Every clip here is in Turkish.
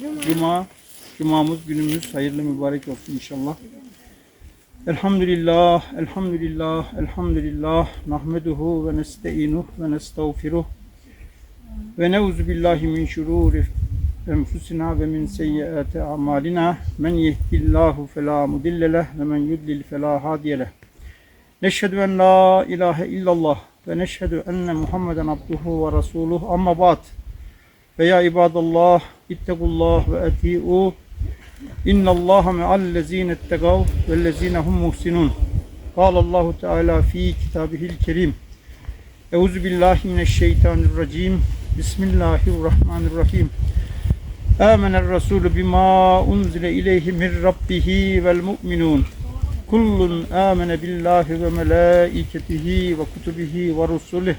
Cuma, Cumamız günümüz hayırlı mübarek olsun inşallah. Elhamdülillah, elhamdülillah, elhamdülillah. Nahmeduhu ve nesteinuh ve nestağfiruh. Ve neuzu billahi min şururi enfusina ve min seyyiati amalina. Men yehdillahu fela mudille leh ve men yudlil fela hadiye leh. Neşhedü en la ilahe illallah ve neşhedü enne Muhammeden abduhu ve resuluh. Amma ba'd. Ve ibadallah ittekullah ve eti'u İnnallaha me'allezine ettegav vellezine hum muhsinun. Kâle Allahu Teala fi kitabihil kerim. Euzu billahi mineşşeytanirracim. Bismillahirrahmanirrahim. Âmenel Resulü bima unzile ileyhi min rabbihi vel mu'minun. Kullun âmene billahi ve melâiketihi ve kutubihi ve rusulih.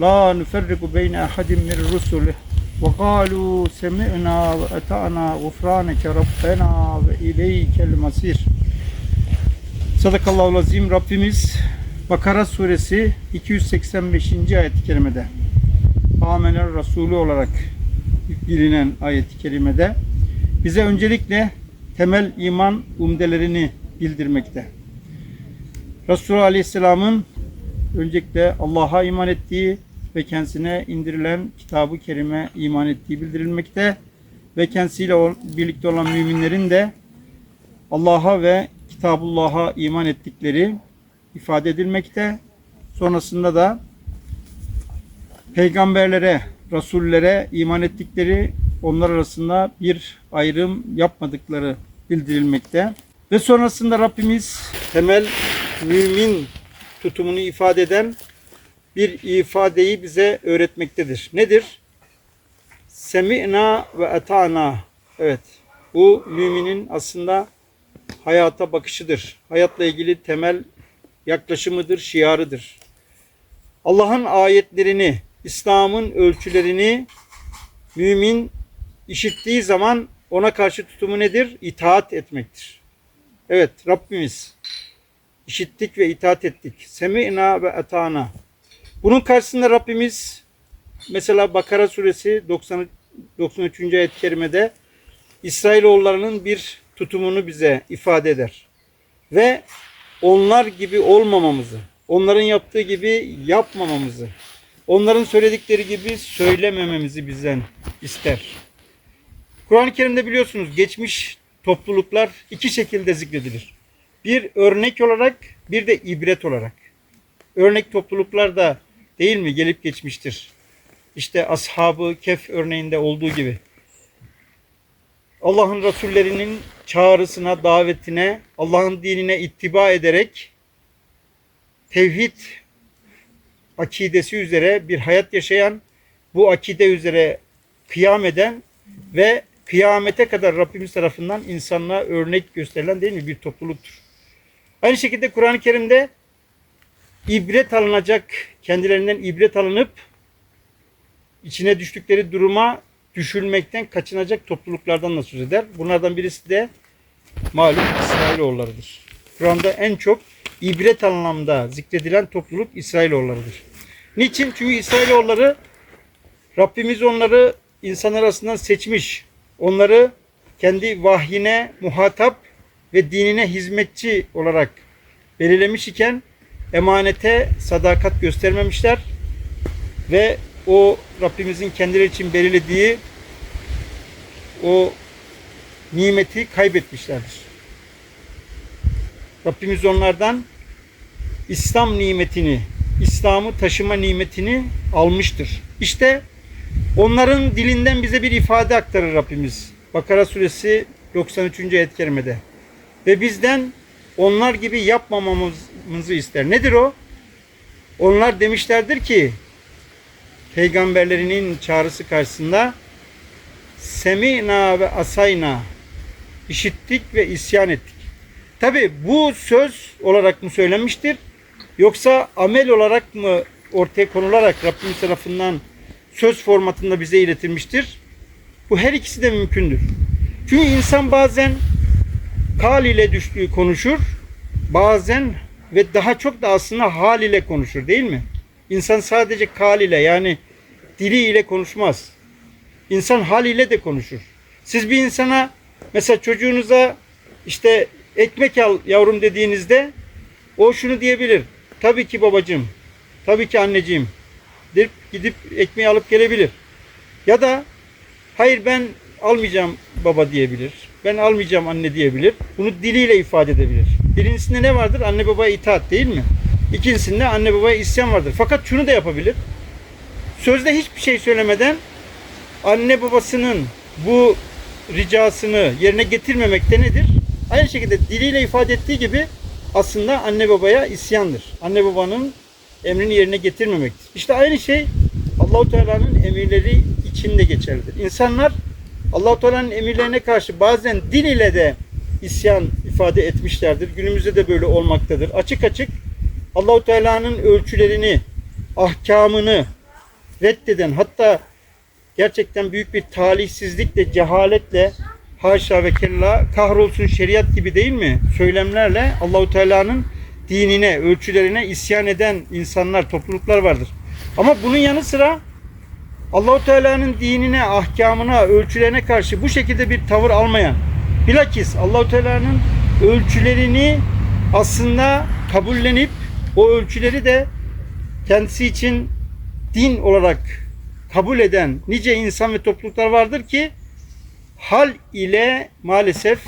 La nüferriku beyne ahadim min rusulih. وقالوا سمعنا وأطعنا غفرانك ربنا وإليك المصير Sadakallahu azim Rabbimiz Bakara suresi 285. ayet-i kerimede Amener Resulü olarak bilinen ayet-i kerimede bize öncelikle temel iman umdelerini bildirmekte. Resulullah Aleyhisselam'ın öncelikle Allah'a iman ettiği ve kendisine indirilen kitabı kerime iman ettiği bildirilmekte ve kendisiyle birlikte olan müminlerin de Allah'a ve Kitabullah'a iman ettikleri ifade edilmekte. Sonrasında da peygamberlere, rasullere iman ettikleri, onlar arasında bir ayrım yapmadıkları bildirilmekte. Ve sonrasında Rabbimiz temel mümin tutumunu ifade eden bir ifadeyi bize öğretmektedir. Nedir? Semi'na ve eta'na. Evet. Bu müminin aslında hayata bakışıdır. Hayatla ilgili temel yaklaşımıdır, şiarıdır. Allah'ın ayetlerini, İslam'ın ölçülerini mümin işittiği zaman ona karşı tutumu nedir? İtaat etmektir. Evet, Rabbimiz işittik ve itaat ettik. Semi'na ve etana. Bunun karşısında Rabbimiz mesela Bakara suresi 90, 93. ayet-i kerimede İsrailoğullarının bir tutumunu bize ifade eder. Ve onlar gibi olmamamızı, onların yaptığı gibi yapmamamızı, onların söyledikleri gibi söylemememizi bizden ister. Kur'an-ı Kerim'de biliyorsunuz geçmiş topluluklar iki şekilde zikredilir. Bir örnek olarak, bir de ibret olarak. Örnek topluluklar da değil mi gelip geçmiştir. İşte ashabı kef örneğinde olduğu gibi. Allah'ın Resullerinin çağrısına, davetine, Allah'ın dinine ittiba ederek tevhid akidesi üzere bir hayat yaşayan, bu akide üzere kıyam eden ve kıyamete kadar Rabbimiz tarafından insanlığa örnek gösterilen değil mi bir topluluktur. Aynı şekilde Kur'an-ı Kerim'de ibret alınacak, kendilerinden ibret alınıp içine düştükleri duruma düşülmekten kaçınacak topluluklardan da söz eder. Bunlardan birisi de malum İsrailoğullarıdır. Kur'an'da en çok ibret anlamda zikredilen topluluk İsrailoğullarıdır. Niçin? Çünkü İsrailoğulları Rabbimiz onları insan arasından seçmiş. Onları kendi vahyine muhatap ve dinine hizmetçi olarak belirlemiş iken emanete sadakat göstermemişler ve o Rabbimizin kendileri için belirlediği o nimeti kaybetmişlerdir. Rabbimiz onlardan İslam nimetini, İslam'ı taşıma nimetini almıştır. İşte onların dilinden bize bir ifade aktarır Rabbimiz. Bakara suresi 93. ayet-i kerimede. Ve bizden onlar gibi yapmamamızı ister. Nedir o? Onlar demişlerdir ki peygamberlerinin çağrısı karşısında semina ve asayna işittik ve isyan ettik. Tabi bu söz olarak mı söylenmiştir yoksa amel olarak mı ortaya konularak Rabbimiz tarafından söz formatında bize iletilmiştir? Bu her ikisi de mümkündür. Çünkü insan bazen kal ile düştüğü konuşur, bazen ve daha çok da aslında hal ile konuşur değil mi? İnsan sadece kal ile yani dili ile konuşmaz. İnsan hal ile de konuşur. Siz bir insana mesela çocuğunuza işte ekmek al yavrum dediğinizde o şunu diyebilir. Tabii ki babacığım. Tabii ki anneciğim. Deyip gidip ekmeği alıp gelebilir. Ya da hayır ben almayacağım baba diyebilir. Ben almayacağım anne diyebilir. Bunu diliyle ifade edebilir. Birincisinde ne vardır? Anne babaya itaat değil mi? İkincisinde anne babaya isyan vardır. Fakat şunu da yapabilir. Sözde hiçbir şey söylemeden anne babasının bu ricasını yerine getirmemekte nedir? Aynı şekilde diliyle ifade ettiği gibi aslında anne babaya isyandır. Anne babanın emrini yerine getirmemektir. İşte aynı şey Allahu Teala'nın emirleri için de geçerlidir. İnsanlar Allahu Teala'nın emirlerine karşı bazen dil ile de isyan ifade etmişlerdir. Günümüzde de böyle olmaktadır. Açık açık Allahu Teala'nın ölçülerini, ahkamını reddeden hatta gerçekten büyük bir talihsizlikle, cehaletle haşa ve kella kahrolsun şeriat gibi değil mi? Söylemlerle Allahu Teala'nın dinine, ölçülerine isyan eden insanlar, topluluklar vardır. Ama bunun yanı sıra Allahu Teala'nın dinine, ahkamına, ölçülerine karşı bu şekilde bir tavır almayan, bilakis Allahu Teala'nın ölçülerini aslında kabullenip o ölçüleri de kendisi için din olarak kabul eden nice insan ve topluluklar vardır ki hal ile maalesef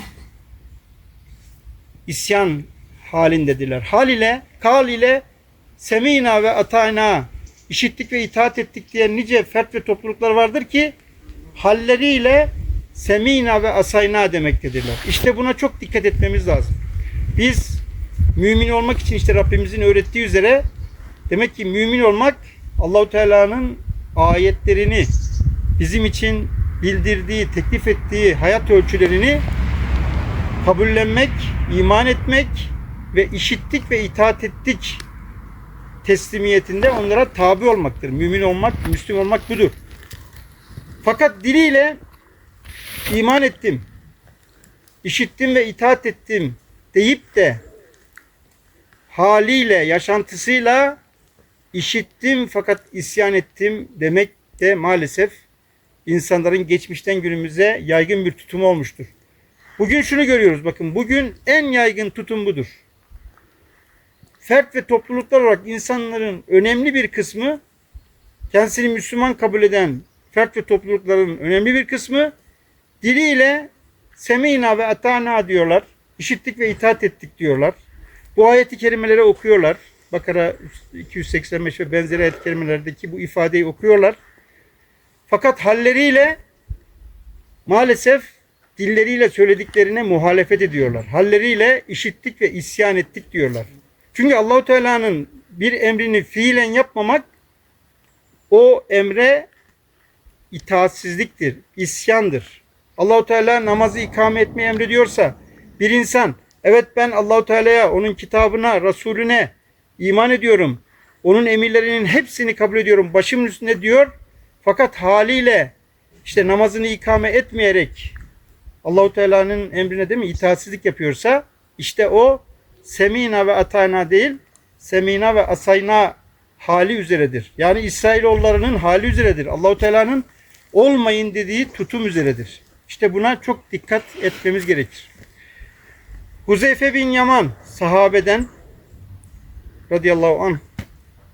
isyan halindedirler. Hal ile, kal ile semina ve atayna işittik ve itaat ettik diyen nice fert ve topluluklar vardır ki halleriyle semina ve asayna demektedirler. İşte buna çok dikkat etmemiz lazım. Biz mümin olmak için işte Rabbimizin öğrettiği üzere demek ki mümin olmak Allahu Teala'nın ayetlerini bizim için bildirdiği, teklif ettiği hayat ölçülerini kabullenmek, iman etmek ve işittik ve itaat ettik teslimiyetinde onlara tabi olmaktır. Mümin olmak, Müslüm olmak budur. Fakat diliyle iman ettim, işittim ve itaat ettim deyip de haliyle, yaşantısıyla işittim fakat isyan ettim demek de maalesef insanların geçmişten günümüze yaygın bir tutumu olmuştur. Bugün şunu görüyoruz bakın bugün en yaygın tutum budur. Fert ve topluluklar olarak insanların önemli bir kısmı kendisini Müslüman kabul eden fert ve toplulukların önemli bir kısmı diliyle semina ve atana diyorlar. İşittik ve itaat ettik diyorlar. Bu ayeti kerimeleri okuyorlar. Bakara 285 ve benzeri ayet kerimelerdeki bu ifadeyi okuyorlar. Fakat halleriyle maalesef dilleriyle söylediklerine muhalefet ediyorlar. Halleriyle işittik ve isyan ettik diyorlar. Çünkü Allahu Teala'nın bir emrini fiilen yapmamak o emre itaatsizliktir, isyandır. Allahu Teala namazı ikame etmeyi emrediyorsa bir insan evet ben Allahu Teala'ya, onun kitabına, Resulüne iman ediyorum. Onun emirlerinin hepsini kabul ediyorum. Başımın üstünde diyor. Fakat haliyle işte namazını ikame etmeyerek Allahu Teala'nın emrine değil mi itaatsizlik yapıyorsa işte o semina ve atayna değil semina ve asayna hali üzeredir. Yani İsrailoğullarının hali üzeredir. Allahu Teala'nın olmayın dediği tutum üzeredir. İşte buna çok dikkat etmemiz gerekir. Huzeyfe bin Yaman sahabeden radıyallahu anh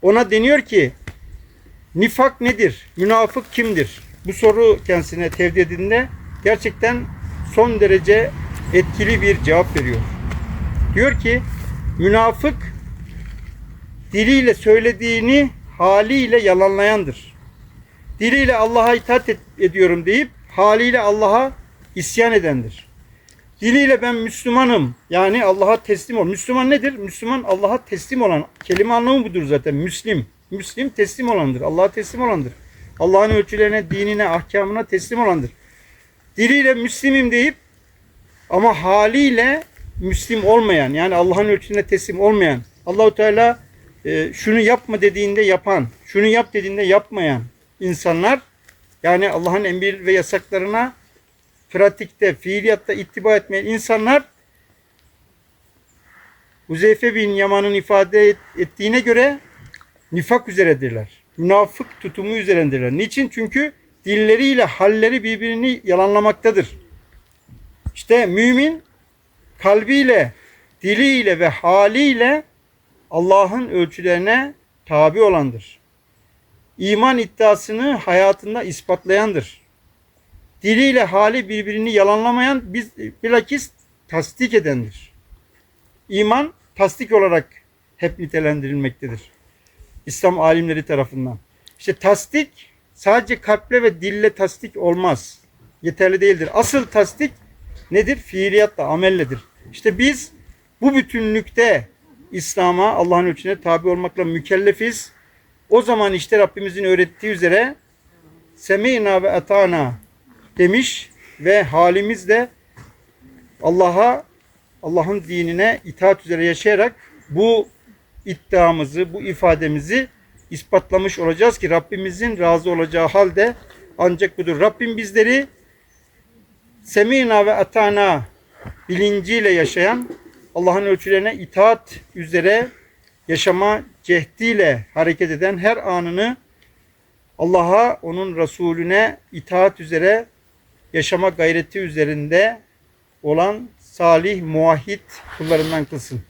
ona deniyor ki nifak nedir? Münafık kimdir? Bu soru kendisine tevdi edildiğinde gerçekten son derece etkili bir cevap veriyor. Diyor ki münafık diliyle söylediğini haliyle yalanlayandır. Diliyle Allah'a itaat ediyorum deyip haliyle Allah'a isyan edendir. Diliyle ben Müslümanım yani Allah'a teslim ol. Müslüman nedir? Müslüman Allah'a teslim olan. Kelime anlamı budur zaten. Müslim. Müslim teslim olandır. Allah'a teslim olandır. Allah'ın ölçülerine, dinine, ahkamına teslim olandır. Diliyle Müslimim deyip ama haliyle Müslim olmayan yani Allah'ın ölçüsüne teslim olmayan Allahu Teala e, şunu yapma dediğinde yapan, şunu yap dediğinde yapmayan insanlar yani Allah'ın emir ve yasaklarına pratikte, fiiliyatta ittiba etmeyen insanlar Huzeyfe bin Yaman'ın ifade et- ettiğine göre nifak üzeredirler. Münafık tutumu üzerindedirler. Niçin? Çünkü dilleriyle halleri birbirini yalanlamaktadır. İşte mümin kalbiyle, diliyle ve haliyle Allah'ın ölçülerine tabi olandır. İman iddiasını hayatında ispatlayandır. Diliyle hali birbirini yalanlamayan biz bilakis tasdik edendir. İman tasdik olarak hep nitelendirilmektedir. İslam alimleri tarafından. İşte tasdik sadece kalple ve dille tasdik olmaz. Yeterli değildir. Asıl tasdik nedir? Fiiliyatla, amelledir. İşte biz bu bütünlükte İslam'a, Allah'ın ölçüne tabi olmakla mükellefiz. O zaman işte Rabbimizin öğrettiği üzere semina ve atana demiş ve halimiz de Allah'a, Allah'ın dinine itaat üzere yaşayarak bu iddiamızı, bu ifademizi ispatlamış olacağız ki Rabbimizin razı olacağı halde ancak budur. Rabbim bizleri semina ve atana bilinciyle yaşayan, Allah'ın ölçülerine itaat üzere yaşama cehdiyle hareket eden her anını Allah'a, onun Resulüne itaat üzere yaşama gayreti üzerinde olan salih, muahhit kullarından kılsın.